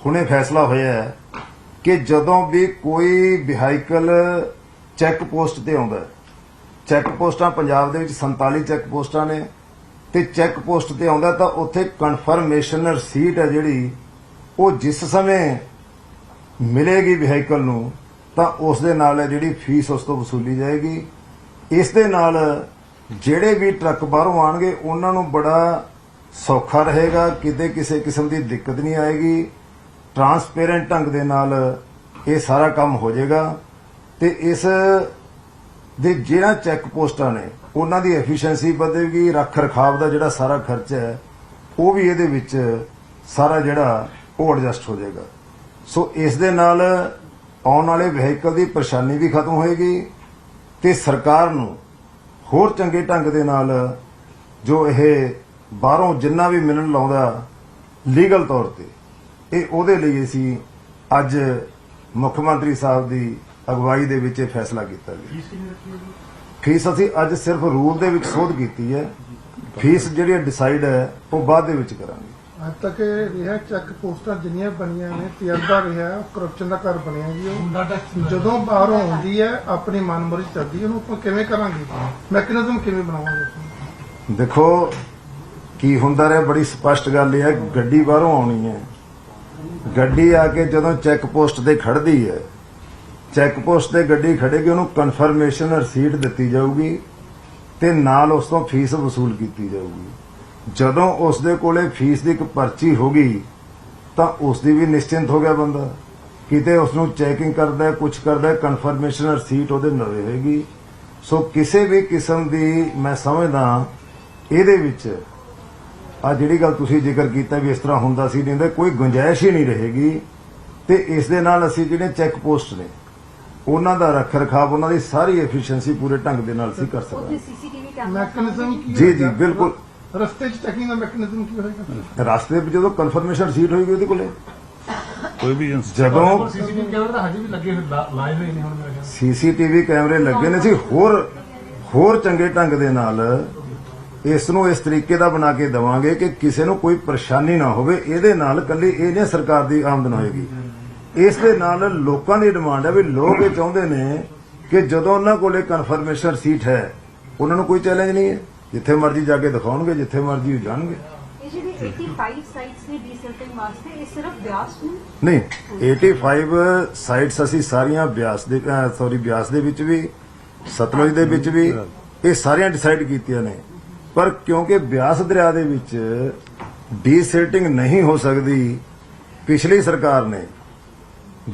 [SPEAKER 2] ਹੁਣੇ ਫੈਸਲਾ ਹੋਇਆ ਹੈ ਕਿ ਜਦੋਂ ਵੀ ਕੋਈ ਵਹੀਕਲ ਚੈੱਕ ਪੋਸਟ ਤੇ ਆਉਂਦਾ ਹੈ ਚੈੱਕ ਪੋਸਟਾਂ ਪੰਜਾਬ ਦੇ ਵਿੱਚ 47 ਚੈੱਕ ਪੋਸਟਾਂ ਨੇ ਤੇ ਚੈੱਕ ਪੋਸਟ ਤੇ ਆਉਂਦਾ ਤਾਂ ਉੱਥੇ ਕਨਫਰਮੇਸ਼ਨ ਰਸੀਟ ਹੈ ਜਿਹੜੀ ਉਹ ਜਿਸ ਸਮੇਂ ਮਿਲੇਗੀ ਵਹੀਕਲ ਨੂੰ ਤਾਂ ਉਸ ਦੇ ਨਾਲ ਜਿਹੜੀ ਫੀਸ ਉਸ ਤੋਂ ਵਸੂਲੀ ਜਾਏਗੀ। ਇਸ ਦੇ ਨਾਲ ਜਿਹੜੇ ਵੀ ਟਰੱਕ ਬਾਹਰੋਂ ਆਣਗੇ ਉਹਨਾਂ ਨੂੰ ਬੜਾ ਸੌਖਾ ਰਹੇਗਾ, ਕਿਤੇ ਕਿਸੇ ਕਿਸਮ ਦੀ ਦਿੱਕਤ ਨਹੀਂ ਆਏਗੀ। ਟਰਾਂਸਪੇਰੈਂਟ ਢੰਗ ਦੇ ਨਾਲ ਇਹ ਸਾਰਾ ਕੰਮ ਹੋ ਜਾਏਗਾ। ਤੇ ਇਸ ਦੇ ਜਿਹੜਾ ਚੈੱਕ ਪੋਸਟਾਂ ਨੇ, ਉਹਨਾਂ ਦੀ ਐਫੀਸ਼ੀਐਂਸੀ ਵਧੇਗੀ ਰੱਖ ਰਖਾਵ ਦਾ ਜਿਹੜਾ ਸਾਰਾ ਖਰਚ ਹੈ, ਉਹ ਵੀ ਇਹਦੇ ਵਿੱਚ ਸਾਰਾ ਜਿਹੜਾ ਉਹ ਐਡਜਸਟ ਹੋ ਜਾਏਗਾ। ਸੋ ਇਸ ਦੇ ਨਾਲ ਆਉਣ ਵਾਲੇ ਵਹੀਕਲ ਦੀ ਪਰੇਸ਼ਾਨੀ ਵੀ ਖਤਮ ਹੋਏਗੀ ਤੇ ਸਰਕਾਰ ਨੂੰ ਹੋਰ ਚੰਗੇ ਢੰਗ ਦੇ ਨਾਲ ਜੋ ਇਹ ਬਾਹਰੋਂ ਜਿੰਨਾ ਵੀ ਮਿਲਣ ਲਾਉਂਦਾ ਲੀਗਲ ਤੌਰ ਤੇ ਇਹ ਉਹਦੇ ਲਈ ਅਸੀਂ ਅੱਜ ਮੁੱਖ ਮੰਤਰੀ ਸਾਹਿਬ ਦੀ ਅਗਵਾਈ ਦੇ ਵਿੱਚ ਇਹ ਫੈਸਲਾ ਕੀਤਾ ਗਿਆ। ਫੀਸ ਅਸੀਂ ਅੱਜ ਸਿਰਫ ਰੂਲ ਦੇ ਵਿੱਚ ਸੋਧ ਕੀਤੀ ਹੈ। ਫੀਸ ਜਿਹੜੀ ਡਿਸਾਈਡ ਹੈ ਉਹ ਬਾਅਦ ਦੇ ਵਿੱਚ ਕਰਾਂਗੇ।
[SPEAKER 3] ਅੱਜ ਤੱਕ ਇਹ ਰਿਹਾ ਚੈੱਕ ਪੋਸਟਾਂ ਜਿੰਨੀਆਂ ਬਣੀਆਂ ਨੇ ਤਜਰਬਾ ਰਿਹਾ ਕਰਪਸ਼ਨ ਦਾ ਘਰ ਬਣਿਆ ਜੀ ਉਹ। ਜਦੋਂ ਬਾਹਰੋਂ ਆਉਂਦੀ ਹੈ ਆਪਣੀ ਮਨਮਰਜ਼ੀ ਚੱਲਦੀ ਹੈ ਉਹਨੂੰ ਆਪਾਂ ਕਿਵੇਂ ਕਰਾਂਗੇ? ਮੈਕੈਨਿਜ਼ਮ ਕਿਵੇਂ ਬਣਾਵਾਂਗੇ?
[SPEAKER 2] ਦੇਖੋ ਕੀ ਹੁੰਦਾ ਰਿਹਾ ਬੜੀ ਸਪਸ਼ਟ ਗੱਲ ਇਹ ਹੈ ਗੱਡੀ ਬਾਹਰੋਂ ਆਉਣੀ ਹੈ। ਗੱਡੀ ਆ ਕੇ ਜਦੋਂ ਚੈੱਕ ਪੋਸਟ ਤੇ ਖੜਦੀ ਹੈ ਚੈੱਕ ਪੋਸਟ ਤੇ ਗੱਡੀ ਖੜੇਗੀ ਉਹਨੂੰ ਕਨਫਰਮੇਸ਼ਨ ਰਸੀਟ ਦਿੱਤੀ ਜਾਊਗੀ ਤੇ ਨਾਲ ਉਸ ਤੋਂ ਫੀਸ ਵਸੂਲ ਕੀਤੀ ਜਾਊਗੀ। ਜਦੋਂ ਉਸ ਦੇ ਕੋਲੇ ਫੀਸ ਦੀ ਇੱਕ ਪਰਚੀ ਹੋਗੀ ਤਾਂ ਉਸ ਦੀ ਵੀ ਨਿਸ਼ਚਿੰਤ ਹੋ ਗਿਆ ਬੰਦਾ ਕਿਤੇ ਉਸ ਨੂੰ ਚੈਕਿੰਗ ਕਰਦਾ ਕੁਝ ਕਰਦਾ ਕਨਫਰਮੇਸ਼ਨ ਰਸੀਟ ਉਹਦੇ ਨਵੇਂ ਹੋਏਗੀ ਸੋ ਕਿਸੇ ਵੀ ਕਿਸਮ ਦੀ ਮੈਂ ਸਮਝਦਾ ਇਹਦੇ ਵਿੱਚ ਆ ਜਿਹੜੀ ਗੱਲ ਤੁਸੀਂ ਜ਼ਿਕਰ ਕੀਤਾ ਵੀ ਇਸ ਤਰ੍ਹਾਂ ਹੁੰਦਾ ਸੀ ਨਹੀਂ ਕੋਈ ਗੁੰਜਾਇਸ਼ ਹੀ ਨਹੀਂ ਰਹੇਗੀ ਤੇ ਇਸ ਦੇ ਨਾਲ ਅਸੀਂ ਜਿਹੜੇ ਚੈੱਕ ਪੋਸਟ ਨੇ ਉਹਨਾਂ ਦਾ ਰੱਖ ਰਖਾਵ ਉਹਨਾਂ ਦੀ ਸਾਰੀ ਐਫੀਸ਼ੀਐਂਸੀ ਪੂਰੇ ਢੰਗ ਦੇ ਨਾਲ ਅਸੀਂ ਕਰ
[SPEAKER 3] ਕੀ
[SPEAKER 2] ਜੀ, ਜੀ? ਬਿਲਕੁਲ।
[SPEAKER 3] ਰਸਤੇ 'ਚ ਚੈਕਿੰਗ ਦਾ ਮੈਕੈਨਿਜ਼ਮ ਕੀ ਹੋਏਗਾ?
[SPEAKER 2] ਰਸਤੇ ਵਿੱਚ ਜਦੋਂ ਕਨਫਰਮੇਸ਼ਨ ਰਸੀਟ ਹੋਏਗੀ ਉਹਦੇ ਕੋਲੇ।
[SPEAKER 1] ਕੋਈ ਵੀ
[SPEAKER 2] ਜਦੋਂ
[SPEAKER 4] ਸੀਸੀਟੀਵੀ ਕੈਮਰੇ ਤਾਂ ਹਜੇ ਵੀ ਲੱਗੇ ਹੋਏ ਲਾ- ਲਾਏ ਹੋਏ ਨੇ ਹੁਣ ਮੇਰੇ ਖਿਆਲ
[SPEAKER 2] ਸੀਸੀਟੀਵੀ ਕੈਮਰੇ ਲੱਗੇ ਨੇ ਸੀ ਹੋਰ ਹੋਰ ਚੰਗੇ ਢੰਗ ਦੇ ਨਾਲ ਇਸ ਨੂੰ ਇਸ ਤਰੀਕੇ ਦਾ ਬਣਾ ਕੇ ਦਵਾਂਗੇ ਕਿ ਕਿਸੇ ਨੂੰ ਕੋਈ ਪਰੇਸ਼ਾਨੀ ਨਾ ਹੋਵੇ। ਇਹਦੇ ਨਾਲ ਕੱਲੀ ਇਹ ਨਹੀਂ ਸਰਕਾਰ ਦੀ ਆਮਦਨ ਹੋਏਗੀ। ਇਸ ਦੇ ਨਾਲ ਲੋਕਾਂ ਦੀ ਡਿਮਾਂਡ ਹੈ ਵੀ ਲੋਕ ਇਹ ਚਾਹੁੰਦੇ ਨੇ ਕਿ ਜਦੋਂ ਉਹਨਾਂ ਕੋਲੇ ਕਨਫਰਮੇਸ਼ਨ ਸੀਟ ਹੈ ਉਹਨਾਂ ਨੂੰ ਕੋਈ ਚੈਲੰਜ ਨਹੀਂ ਹੈ। ਜਿੱਥੇ ਮਰਜ਼ੀ ਜਾ ਕੇ ਦਿਖਾਉਣਗੇ ਜਿੱਥੇ ਮਰਜ਼ੀ ਜਾਣਗੇ।
[SPEAKER 5] ਇਹ ਜਿਹੜੇ 85 ਸਾਈਟਸ ਨੇ ਡੀਸੈਂਟਰਿੰਗ ਵਾਸਤੇ ਇਹ ਸਿਰਫ ਬਿਆਸ ਨੂੰ
[SPEAKER 2] ਨਹੀਂ 85 ਸਾਈਟਸ ਅਸੀਂ ਸਾਰੀਆਂ ਬਿਆਸ ਦੇ ਸੌਰੀ ਬਿਆਸ ਦੇ ਵਿੱਚ ਵੀ ਸਤਲੁਜ ਦੇ ਵਿੱਚ ਵੀ ਇਹ ਸਾਰੀਆਂ ਡਿਸਾਈਡ ਕੀਤੀਆਂ ਨੇ। ਪਰ ਕਿਉਂਕਿ ਬਿਆਸ ਦਰਿਆ ਦੇ ਵਿੱਚ ਡੀਸੈਟਿੰਗ ਨਹੀਂ ਹੋ ਸਕਦੀ ਪਿਛਲੀ ਸਰਕਾਰ ਨੇ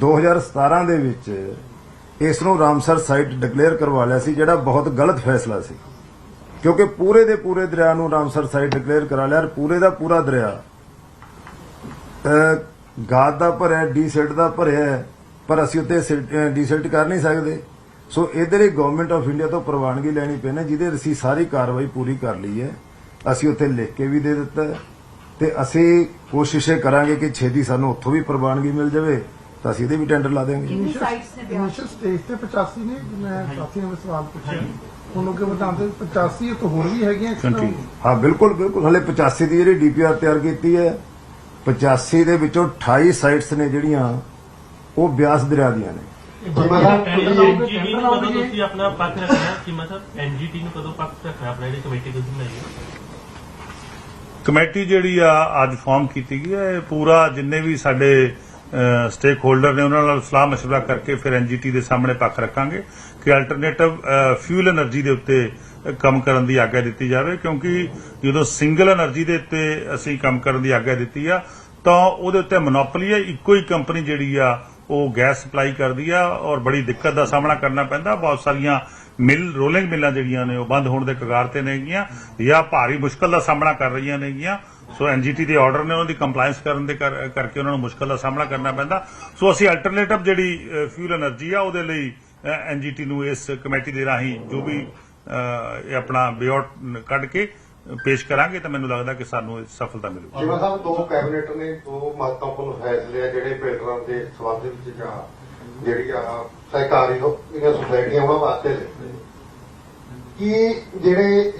[SPEAKER 2] 2017 ਦੇ ਵਿੱਚ ਇਸ ਨੂੰ ਰਾਮਸਰ ਸਾਈਟ ਡਿਕਲੇਅਰ ਕਰਵਾ ਲਿਆ ਸੀ ਜਿਹੜਾ ਬਹੁਤ ਗਲਤ ਫੈਸਲਾ ਸੀ। ਕਿਉਂਕਿ ਪੂਰੇ ਦੇ ਪੂਰੇ ਦਰਿਆ ਨੂੰ ਰਾਮਸਰ ਸਾਈਟ ਡਿਕਲੇਅਰ ਕਰਾ ਲਿਆ ਔਰ ਪੂਰੇ ਦਾ ਪੂਰਾ ਦਰਿਆ ਗਾਦ ਦਾ ਭਰਿਆ ਡੀਸੈਟ ਦਾ ਭਰਿਆ ਹੈ, ਪਰ ਅਸੀਂ ਉੱਤੇ ਡੀਸੈਟ ਕਰ ਨਹੀਂ ਸਕਦੇ। ਸੋ ਇਹਦੇ ਲਈ ਗਵਰਨਮੈਂਟ ਆਫ ਇੰਡੀਆ ਤੋਂ ਪ੍ਰਵਾਨਗੀ ਲੈਣੀ ਪੈਣੀ ਜਿਹਦੇ ਅਸੀਂ ਸਾਰੀ ਕਾਰਵਾਈ ਪੂਰੀ ਕਰ ਲਈ ਹੈ। ਅਸੀਂ ਉੱਥੇ ਲਿਖ ਕੇ ਵੀ ਦੇ ਦਿੱਤਾ ਤੇ ਅਸੀਂ ਕੋਸ਼ਿਸ਼ ਇਹ ਕਰਾਂਗੇ ਕਿ ਛੇਤੀ ਸਾਨੂੰ ਉੱਥੋਂ ਵੀ ਪ੍ਰਵਾਨਗੀ ਮਿਲ ਜਾਵੇ ਤਾਂ ਅਸੀਂ ਇਹਦੇ ਵੀ ਟੈਂਡਰ ਲਾ ਦੇਵਾਂਗੇ
[SPEAKER 3] ਇਨੀਸ਼ੀਅਲ ਸਟੇਜ ਤੇ 85 ਨੇ ਮੈਂ ਸਾਥੀ ਨੇ ਸਵਾਲ ਪੁੱਛਿਆ। ਹੁਣ ਅੱਗੇ ਵਧਾਉਂਦੇ 85 ਤੋਂ ਹੋਰ ਵੀ ਹੈਗੀਆਂ ਇਸ ਤਰ੍ਹਾਂ
[SPEAKER 1] Continue.
[SPEAKER 2] ਹਾਂ ਬਿਲਕੁਲ ਬਿਲਕੁਲ। ਹਲੇ 85 ਦੀ ਜਿਹੜੀ ਡੀਪੀਆਰ ਤਿਆਰ ਕੀਤੀ ਹੈ 85 ਦੇ ਵਿੱਚੋਂ 28 ਸਾਈਟਸ ਨੇ ਜਿਹੜੀਆਂ ਉਹ ਬਿਆਸ ਦਰਿਆ ਦੀਆਂ ਨੇ।
[SPEAKER 4] ਇਹ ਬੰਦਾ
[SPEAKER 6] ਐਨਜੀਟੀ
[SPEAKER 4] ਟੈਂਡਰ
[SPEAKER 6] ਨੂੰ ਕਦੋਂ
[SPEAKER 4] ਲਾਓਗੇ
[SPEAKER 6] ਤੁਸੀਂ ਆਪਣਾ ਪੱਖ ਰੱਖਣਾ ਕਿ ਮਤਲਬ ਐਨਜੀਟੀ ਨੂੰ ਕਦੋਂ ਪੱਖ ਰੱਖਣਾ ਆਪਣਾ ਜਿਹੜੀ ਕਮੇਟੀ ਤੁਸੀਂ ਬਣਾਈ ਹੈ
[SPEAKER 1] ਕਮੇਟੀ ਜਿਹੜੀ ਆ ਅੱਜ ਫਾਰਮ ਕੀਤੀ ਗਈ ਹੈ ਇਹ ਪੂਰਾ ਜਿੰਨੇ ਵੀ ਸਾਡੇ ਸਟੇਕ ਹੋਲਡਰ ਨੇ ਉਹਨਾਂ ਨਾਲ ਸਲਾਹ مشورہ ਕਰਕੇ ਫਿਰ ਐਨਜੀਟੀ ਦੇ ਸਾਹਮਣੇ ਪੱਖ ਰੱਖਾਂਗੇ ਕਿ ਅਲਟਰਨੇਟਿਵ ਫਿਊਲ એનર્ਜੀ ਦੇ ਉੱਤੇ ਕੰਮ ਕਰਨ ਦੀ ਆਗਿਆ ਦਿੱਤੀ ਜਾਵੇ। ਕਿਉਂਕਿ ਜਦੋਂ ਸਿੰਗਲ એનર્ਜੀ ਦੇ ਉੱਤੇ ਅਸੀਂ ਕੰਮ ਕਰਨ ਦੀ ਆਗਿਆ ਦਿੱਤੀ ਆ, ਤਾਂ ਉਹਦੇ ਉੱਤੇ ਮੋਨੋਪੋਲੀ ਹੈ। ਇੱਕੋ ਹੀ ਕੰਪਨੀ ਜਿਹੜੀ ਆ, ਉਹ ਗੈਸ ਸਪਲਾਈ ਕਰਦੀ ਆ ਔਰ ਬੜੀ ਦਿੱਕਤ ਦਾ ਸਾਹਮਣਾ ਕਰਨਾ ਪੈਂਦਾ। ਬਹੁਤ ਸਾਰੀਆਂ ਮਿਲ ਰੋਲਿੰਗ ਮਿਲਾਂ ਜਿਹੜੀਆਂ ਨੇ, ਉਹ ਬੰਦ ਹੋਣ ਦੇ ਕਗਾਰ ਤੇ ਨੇਗੀਆਂ ਜਾਂ ਭਾਰੀ ਮੁਸ਼ਕਲ ਦਾ ਸਾਹਮਣਾ ਕਰ ਰਹੀਆਂ ਨੇਗੀਆਂ। ਸੋ ਐਨਜੀਟੀ ਦੇ ਆਰਡਰ ਨੇ ਉਹਨਾਂ ਦੀ ਕੰਪਲਾਈਂਸ ਕਰਨ ਦੇ ਕਰਕੇ ਉਹਨਾਂ ਨੂੰ ਮੁਸ਼ਕਲ ਦਾ ਸਾਹਮਣਾ ਕਰਨਾ ਪੈਂਦਾ। ਸੋ ਅਸੀਂ ਅਲਟਰਨੇਟਿਵ ਜਿਹੜੀ ਫਿਊਲ એનર્ਜੀ ਆ, ਉਹਦੇ ਲਈ ਐਨਜੀਟੀ ਨੂੰ ਇਸ ਕਮੇਟੀ ਦੇ ਰਾਹੀਂ ਜੋ ਵੀ ਇਹ ਆਪਣਾ ਬਿਓਟ ਕੱਢ ਕੇ ਪੇਸ਼ ਕਰਾਂਗੇ ਤਾਂ ਮੈਨੂੰ ਲੱਗਦਾ ਕਿ ਸਾਨੂੰ ਸਫਲਤਾ ਮਿਲੂਗੀ।
[SPEAKER 7] ਜਿਵੇਂ ਸਾਹਿਬ ਦੋ ਕੈਬਨਿਟ ਨੇ, ਦੋ ਮਹੱਤਵਪੂਰਨ ਫੈਸਲੇ ਆ ਜਿਹੜੇ ਬਿਲਡਰਾਂ ਦੇ ਸਬੰਧ ਵਿੱਚ ਜਾਂ ਜਿਹੜੀ ਆ ਸਹਿਕਾਰੀ ਹੋ, ਇਹਨਾਂ ਸੁਸਾਇਟੀਆਂ ਉਹਨਾਂ ਵਾਸਤੇ ਕੀ ਜਿਹੜੇ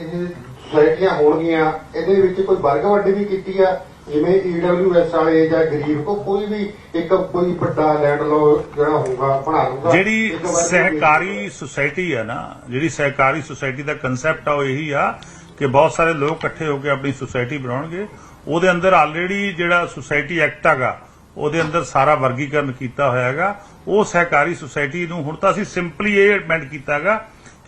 [SPEAKER 7] ਸੁਸਾਇਟੀਆਂ ਹੋਣਗੀਆਂ ਇਹਦੇ ਵਿੱਚ ਕੋਈ ਵਰਗ ਵੱਡੀ ਵੀ ਕੀਤੀ ਆ ਜਿਵੇਂ ਈਡਬਲਯੂਐਸ ਵਾਲੇ ਜਾਂ ਗਰੀਬ ਕੋ ਕੋਈ ਵੀ ਇੱਕ ਕੋਈ ਵੱਡਾ ਲੈਂਡ ਲੋ ਜਿਹੜਾ ਹੋਊਗਾ ਬਣਾ ਲੂਗਾ
[SPEAKER 1] ਜਿਹੜੀ ਸਹਿਕਾਰੀ ਸੁਸਾਇਟੀ ਹੈ ਨਾ ਜਿਹੜੀ ਸਹਿਕਾਰੀ ਸੁਸਾਇਟੀ ਦਾ ਕਨਸੈਪਟ ਆ ਉਹ ਇਹੀ ਆ ਕਿ ਬਹੁਤ ਸਾਰੇ ਲੋਕ ਇਕੱਠੇ ਹੋ ਕੇ ਆਪਣੀ ਸੁਸਾਇਟੀ ਬਣਾਉਣਗੇ। ਉਹਦੇ ਅੰਦਰ ਆਲਰੇਡੀ ਜਿਹੜਾ ਸੁਸਾਇਟੀ ਐਕਟ ਹੈਗਾ ਉਹਦੇ ਅੰਦਰ ਸਾਰਾ ਵਰਗੀਕਰਨ ਕੀਤਾ ਹੋਇਆ ਹੈਗਾ। ਉਹ ਸਹਿਕਾਰੀ ਸੁਸਾਇਟੀ ਨੂੰ ਹੁਣ ਤਾਂ ਅਸੀਂ ਸਿੰਪਲੀ ਇਹ ਅਮੈਂਡ ਕੀਤਾ ਹੈਗਾ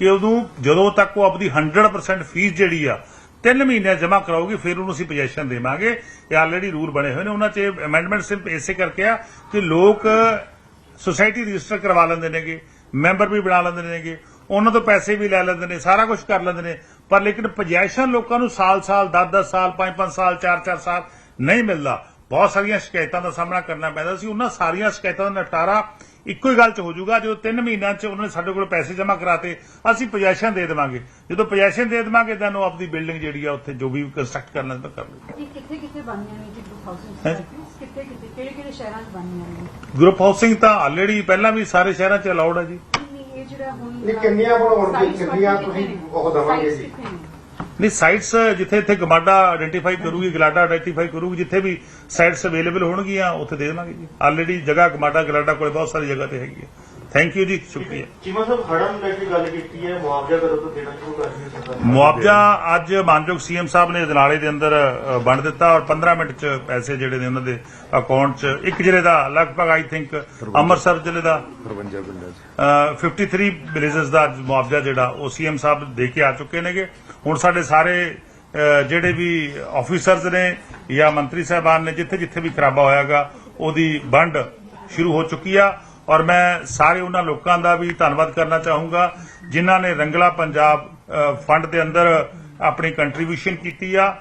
[SPEAKER 1] ਕਿ ਉਹਨੂੰ ਜਦੋਂ ਤੱਕ ਉਹ ਆਪਣੀ 100% ਫੀਸ ਜਿਹੜੀ ਆ, ਤਿੰਨ ਮਹੀਨੇ ਜਮ੍ਹਾਂ ਕਰਾਉਗੀ ਫਿਰ ਉਹਨੂੰ ਅਸੀਂ ਪੋਜੀਸ਼ਨ ਦੇਵਾਂਗੇ। ਇਹ ਆਲਰੇਡੀ ਰੂਲ ਬਣੇ ਹੋਏ ਨੇ। ਉਹਨਾਂ 'ਚ ਅਮੈਂਡਮੈਂਟ ਸਿਰਫ ਇਸੇ ਕਰਕੇ ਆ ਕਿ ਲੋਕ ਸੁਸਾਇਟੀ ਰਜਿਸਟਰ ਕਰਵਾ ਲੈਂਦੇ ਨੇਗੇ ਮੈਂਬਰ ਵੀ ਬਣਾ ਲੈਂਦੇ ਨੇਗੇ। ਉਹਨਾਂ ਤੋਂ ਪੈਸੇ ਵੀ ਲੈ ਲੈਂਦੇ ਨੇ, ਸਾਰਾ ਕੁਝ ਕਰ ਲੈਂਦੇ ਨੇ। ਪਰ ਲੇਕਿਨ ਪੋਜੀਸ਼ਨ ਲੋਕਾਂ ਨੂੰ ਸਾਲ-ਸਾਲ 10-10 ਸਾਲ 5-5 ਸਾਲ 4-4 ਸਾਲ ਨਹੀਂ ਮਿਲਦਾ। ਬਹੁਤ ਸਾਰੀਆਂ ਸ਼ਿਕਾਇਤਾਂ ਦਾ ਸਾਹਮਣਾ ਕਰਨਾ ਪੈਂਦਾ ਸੀ। ਉਹਨਾਂ ਸਾਰੀਆਂ ਸ਼ਿਕਾਇਤਾਂ ਦਾ ਨਿਪਟਾਰਾ ਇੱਕੋ ਹੀ ਗੱਲ 'ਚ ਹੋ ਜਾਊਗਾ ਜਦੋਂ 3 ਮਹੀਨਿਆਂ 'ਚ ਉਹਨਾਂ ਨੇ ਸਾਡੇ ਕੋਲ ਪੈਸੇ ਜਮ੍ਹਾਂ ਕਰਾਤੇ ਅਸੀਂ ਪੋਜੀਸ਼ਨ ਦੇ ਦੇਵਾਂਗੇ। ਜਦੋਂ ਪੋਜੀਸ਼ਨ ਦੇ ਦੇਵਾਂਗੇ ਤਾਂ ਉਹ ਆਪਣੀ ਬਿਲਡਿੰਗ ਜਿਹੜੀ ਆ ਉੱਥੇ ਜੋ ਵੀ ਕੰਸਟਰਕਟ ਕਰਨਾ ਤਾਂ ਕਰ ਲਓ
[SPEAKER 5] ਇਹ ਕਿੱਥੇ ਕਿੱਥੇ ਬਣਨੀਆਂ ਨੇ ਜੀ ਗਰੁੱਪ ਹਾਊਸਿੰਗ
[SPEAKER 1] ਹੈਂ?
[SPEAKER 5] ਕਿੱਥੇ ਕਿੱਥੇ ਕਿਹੜੇ ਕਿਹੜੇ ਸ਼ਹਿਰਾਂ 'ਚ ਬਣਨੀਆਂ ਨੇ?
[SPEAKER 1] ਗਰੁੱਪ ਹਾਊਸਿੰਗ ਤਾਂ ਆਲਰੇਡੀ ਪਹਿਲਾਂ ਵੀ ਸਾਰੇ ਸ਼ਹਿਰਾਂ 'ਚ ਅਲਾਉਡ ਹੈ ਜੀ।
[SPEAKER 5] ਨਹੀਂ ਇਹ ਜਿਹੜਾ ਹੁਣ
[SPEAKER 7] ਨਹੀਂ, ਕਿੰਨੀਆਂ ਬਣਾਉਣਗੇ,
[SPEAKER 5] sites
[SPEAKER 7] ਕਿੰਨੀਆਂ ਤੁਸੀਂ? ਉਹ ਦੇਵਾਂਗੇ ਜੀ?
[SPEAKER 1] ਨਹੀਂ ਸਾਈਟਸ ਜਿੱਥੇ ਇੱਥੇ ਗਮਾਡਾ ਆਇਡੈਂਟੀਫਾਈ ਕਰੂਗੀ, ਗਲਾਡਾ ਆਇਡੈਂਟੀਫਾਈ ਕਰੂਗੀ, ਜਿੱਥੇ ਵੀ ਸਾਈਟਸ ਅਵੇਲੇਬਲ ਹੋਣਗੀਆਂ, ਉੱਥੇ ਦੇ ਦੇਵਾਂਗੇ ਜੀ। ਆਲਰੇਡੀ ਜਗ੍ਹਾ ਗਮਾਡਾ, ਗਲਾਡਾ ਕੋਲੇ ਬਹੁਤ ਸਾਰੀ ਜਗ੍ਹਾ ਤੇ ਹੈਗੀ ਹੈ। ਥੈਂਕ ਯੂ ਜੀ ਸ਼ੁਕਰੀਆ।
[SPEAKER 8] ਚੀਮਾ ਸਾਹਿਬ ਨੂੰ ਲੈ ਕੇ ਗੱਲ ਕੀਤੀ ਹੈ ਮੁਆਵਜ਼ਾ ਕਦੋਂ ਤੋਂ ਦੇਣਾ ਸ਼ੁਰੂ ਕਰ ਦਿੱਤੀ ਸਰਕਾਰ?
[SPEAKER 1] ਮੁਆਵਜ਼ਾ ਅੱਜ ਮਾਨਯੋਗ ਸੀਐਮ ਸਾਹਿਬ ਨੇ ਜਨਾਲੇ ਦੇ ਅੰਦਰ ਵੰਡ ਦਿੱਤਾ ਔਰ 15 ਮਿੰਟ ਚ ਪੈਸੇ ਜਿਹੜੇ ਨੇ ਉਹਨਾਂ ਦੇ ਅਕਾਊਂਟ ਚ ਇੱਕ ਜ਼ਿਲ੍ਹੇ ਦਾ ਲਗਭਗ ਆਈ ਥਿੰਕ ਅੰਮ੍ਰਿਤਸਰ ਜ਼ਿਲ੍ਹੇ ਦਾ।
[SPEAKER 2] 53 ਪਿੰਡਾਂ 'ਚ।
[SPEAKER 1] ਅ, 53 ਵਿਲੇजेस ਦਾ ਅੱਜ ਮੁਆਵਜ਼ਾ ਜਿਹੜਾ ਉਹ ਸੀਐਮ ਸਾਹਿਬ ਦੇ ਕੇ ਆ ਚੁੱਕੇ ਨੇਗੇ। ਹੁਣ ਸਾਡੇ ਸਾਰੇ ਜਿਹੜੇ ਵੀ ਆਫੀਸਰਸ ਨੇ ਜਾਂ ਮੰਤਰੀ ਸਾਹਿਬਾਨ ਨੇ ਜਿੱਥੇ ਜਿੱਥੇ ਵੀ ਖਰਾਬਾ ਹੋਇਆਗਾ ਉਹਦੀ ਵੰਡ ਸ਼ੁਰੂ ਹੋ ਚੁੱਕੀ ਆ। ਔਰ ਮੈਂ ਸਾਰੇ ਉਹਨਾਂ ਲੋਕਾਂ ਦਾ ਵੀ ਧੰਨਵਾਦ ਕਰਨਾ ਚਾਹੂੰਗਾ, ਜਿਨ੍ਹਾਂ ਨੇ ਰੰਗਲਾ ਪੰਜਾਬ ਫੰਡ ਦੇ ਅੰਦਰ ਆਪਣੀ ਕੰਟਰੀਬਿਊਸ਼ਨ ਕੀਤੀ ਆ।